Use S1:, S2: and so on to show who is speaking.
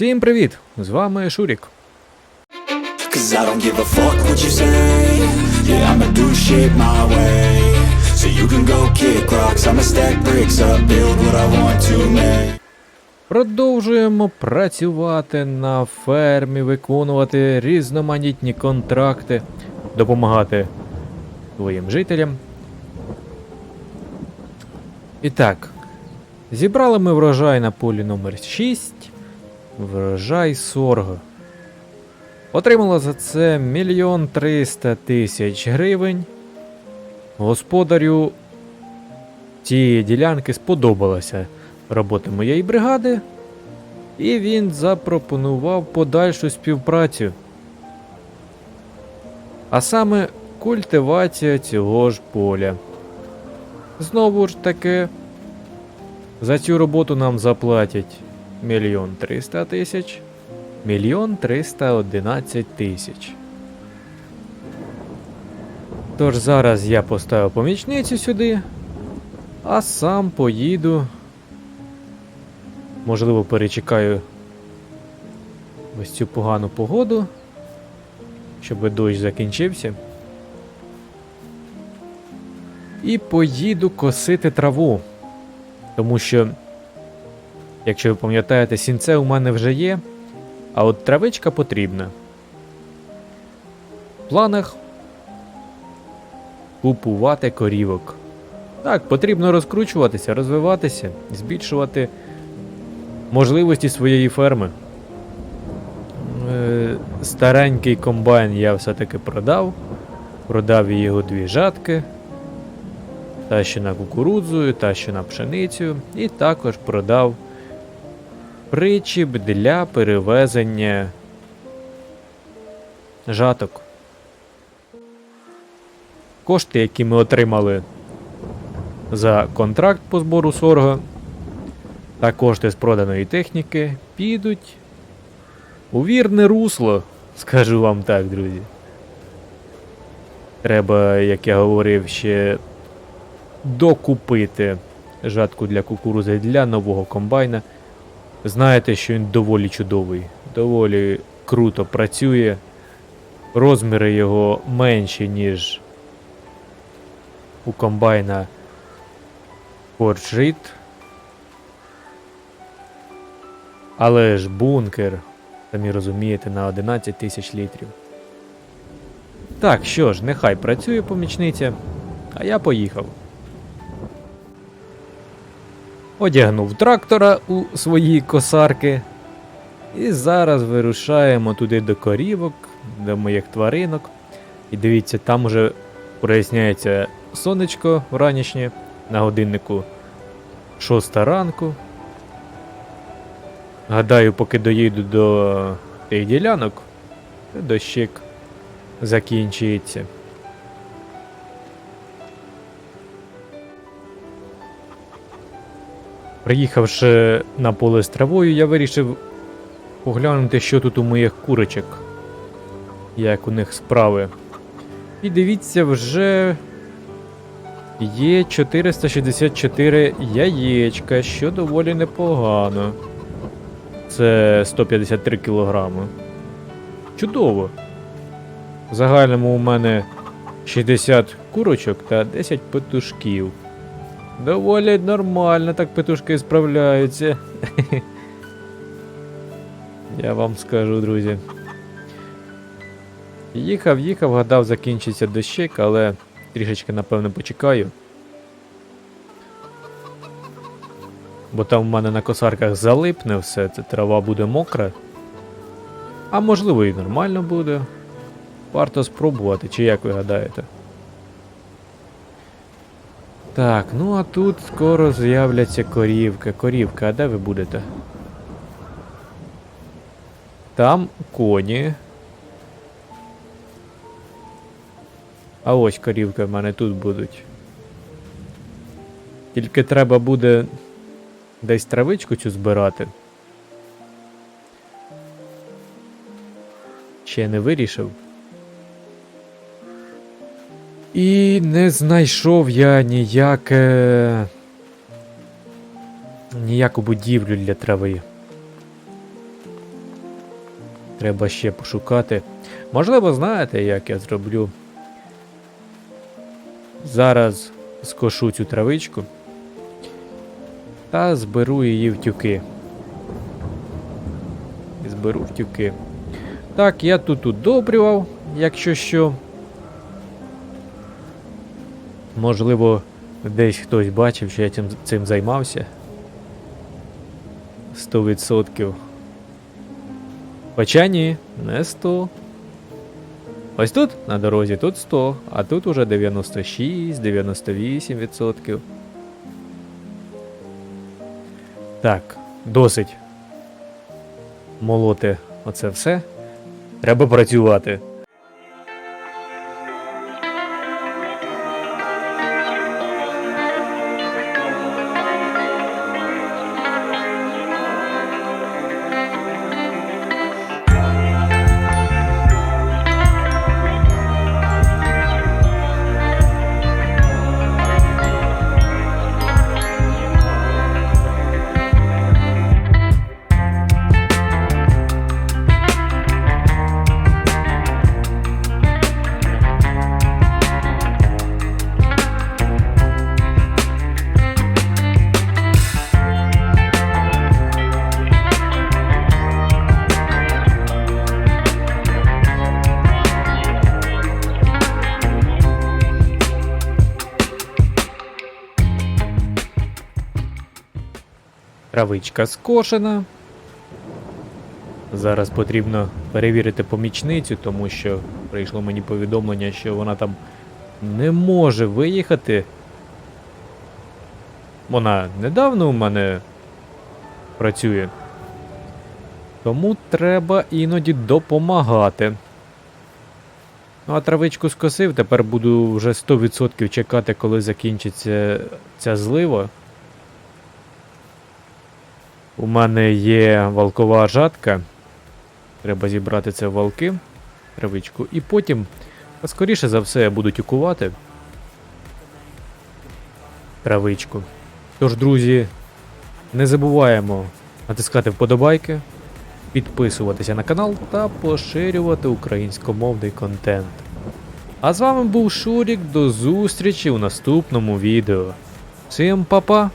S1: Всім привіт! З вами Шурік. Продовжуємо працювати на фермі, виконувати різноманітні контракти, допомагати своїм жителям. І так, зібрали ми врожай на полі номер 6 врожай сорго. Отримала за це мільйон триста тисяч гривень. Господарю цієї ділянки сподобалася робота моєї бригади, і він запропонував подальшу співпрацю. А саме культивація цього ж поля. Знову ж таки, за цю роботу нам заплатять мільйон триста тисяч, мільйон триста одинадцять тисяч. Тож зараз я поставив помічницю сюди, а сам поїду. Можливо, перечекаю ось цю погану погоду, щоб дощ закінчився. І поїду косити траву. Тому що, якщо ви пам'ятаєте, сінце у мене вже є, а от травичка потрібна. В планах купувати корівок. Так, потрібно розкручуватися, розвиватися, збільшувати можливості своєї ферми. Е, Старенький комбайн я все-таки продав. Продав його дві жатки. Та що на кукурудзу, та що на пшеницю. І також продав причіп для перевезення жаток. Кошти, які ми отримали за контракт по збору сорго, та кошти з проданої техніки підуть у вірне русло, скажу вам так, друзі. Треба, як я говорив, ще докупити жатку для кукурузи для нового комбайна. Знаєте, що він доволі чудовий, доволі круто працює. Розміри його менші, ніж у комбайна Fortrit. Але ж бункер, самі розумієте, на 11 тисяч літрів. Так, що ж, нехай працює помічниця, а я поїхав. Одягнув трактора у свої косарки. І зараз вирушаємо туди до корівок, до моїх тваринок. І дивіться, там уже проясняється сонечко вранішнє на годиннику 6 ранку. Гадаю, поки доїду до тих ділянок, дощик закінчується. Приїхавши на поле з травою, я вирішив поглянути, що тут у моїх курочок, як у них справи. І дивіться, вже є 464 яєчка, що доволі непогано. Це 153 кілограми. Чудово. В загальному у мене 60 курочок та 10 петушків. Доволі нормально так петушки справляються. Я вам скажу, друзі. Їхав, їхав, гадав, закінчиться дощик, але трішечки, напевно, почекаю. Бо там в мене на косарках залипне все, це трава буде мокра. А можливо і нормально буде. Варто спробувати, чи як ви гадаєте? Так, ну а тут скоро з'являться корівки. Корівка, а де ви будете? Там коні. А ось корівки в мене тут будуть. Тільки треба буде десь травичку цю збирати. Ще не вирішив. І не знайшов я ніяке. ніяку будівлю для трави. Треба ще пошукати. Можливо, знаєте, як я зроблю. Зараз скошу цю травичку та зберу її в тюки. Зберу в тюки. Так, я тут удобрював, якщо що. Можливо, десь хтось бачив, що я цим, цим займався. 100%. Хоча ні, не 100. Ось тут на дорозі тут 100, а тут уже 96, 98%. Так, досить. Молоти оце все. Треба працювати. Травичка скошена. Зараз потрібно перевірити помічницю, тому що прийшло мені повідомлення, що вона там не може виїхати. Вона недавно у мене працює. Тому треба іноді допомагати. Ну, а травичку скосив, тепер буду вже 100% чекати, коли закінчиться ця злива. У мене є валкова жатка. Треба зібрати це в валки, травичку, і потім, скоріше за все, я буду тюкувати травичку. Тож, друзі, не забуваємо натискати вподобайки, підписуватися на канал та поширювати українськомовний контент. А з вами був Шурік. До зустрічі у наступному відео. Всім па-па!